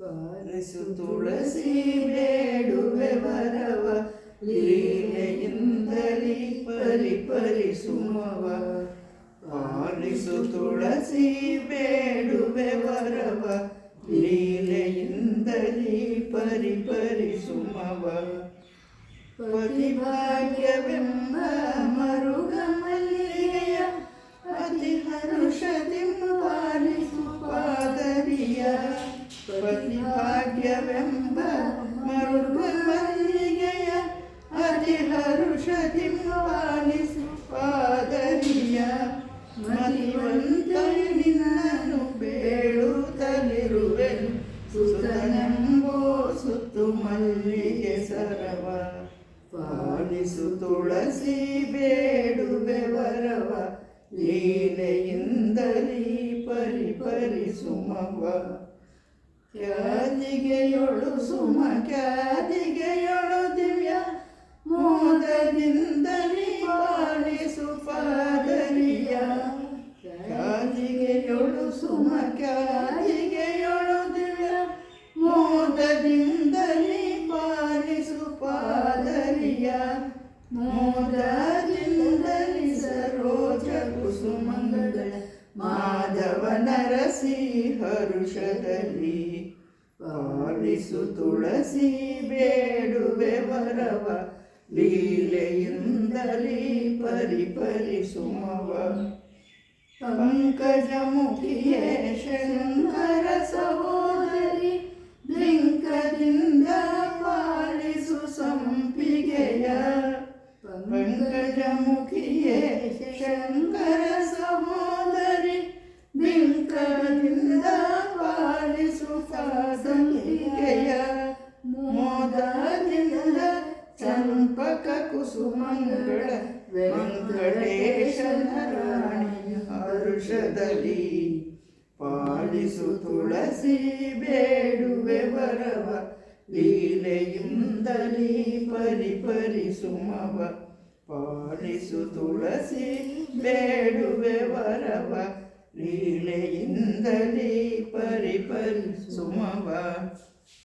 ಪಾಲಿಸು ತುಳಸಿ ಬೇಡುವೆ ವರವ ಲೀಲೆಯಿಂದಲೀ ಪರಿ ಪರಿ ಸುಮವ ಪಾಲಿಸು ತುಳಸಿ ಬೇಡುವೆ ವರವ ಪತಿಭಾಗ್ಯವೆಂಬ ಮರುಗ ಮಲ್ಲಿಗೆಯ ಅತಿ ಹರುಷದಿ ಪಾಲಿಸು ಪಾದರಿಯ ಮತಿವಂತೈ ನಿನ್ನನು ಬೇಡುತ್ತಲಿರುವೆನು. ಸುತನೆಂಬೋ ಸುತ್ತು ಮಲ್ಲಿಗೆ ಸರವ. ಪಾಲಿಸು ತುಳಸಿ ಬೇಡುವೆ ವರವ ಲೀಲೆಯಿಂದಲೀ ಪರಿ ಪರಿ ಸುಮವ ಖ್ಯಾತಿಗೆಯೊಳು ಸುಮ ಖ್ಯಾತಿಗೆಯೊಳು ದಿವ್ಯ ಮೋದದಿಂದಲೀ ಪಾಲಿಸು ಪಾದರಿಯ. ಖ್ಯಾತಿಗೆಯೊಳು ಸುಮ ಖ್ಯಾತಿಗೆಯೊಳು ದಿವ್ಯ ಮೋದದಿಂದಲೀ ಪಾಲಿಸು ಪಾದರಿಯ. ಮೋದದಿಂದಲೀ ಸರೋಜ ಕುಸುಮಗಳ ಮಾಧವ ನರಸಿ ಹರುಷದಲ್ಲಿ ಪಾಲಿಸು ತುಳಸಿ ಬೇಡುವೆ ವರವ, ಲೀಲೆಯಿಂದಲೀ ಪರಿ ಪರಿ ಸುಮವ ಪಂಕಜಮುಖಿಯೇ ಶಂಕರ ಸಹೋದರಿ ಬಿಂಕದಿಂದ ಪಾಲಿಸು ಸಂಪಿಗೆಯ. ಪಂಕಜಮುಖಿಯೇ ಶಂಕರ ಕುಸುಮಂಗಳ ವೆಂಕಟೇಶನ ರಾಣಿ ಹರುಷದಲ್ಲಿ ಪಾಲಿಸು ತುಳಸಿ ಬೇಡುವೆ ವರವ ಲೀಲೆಯಿಂದಲೀ ಪರಿ ಪರಿ ಸುಮವ ಪಾಲಿಸು ತುಳಸಿ ಬೇಡುವೆ ವರವ ಲೀಲೆಯಿಂದಲೀ ಪರಿ ಪರಿ ಸುಮವ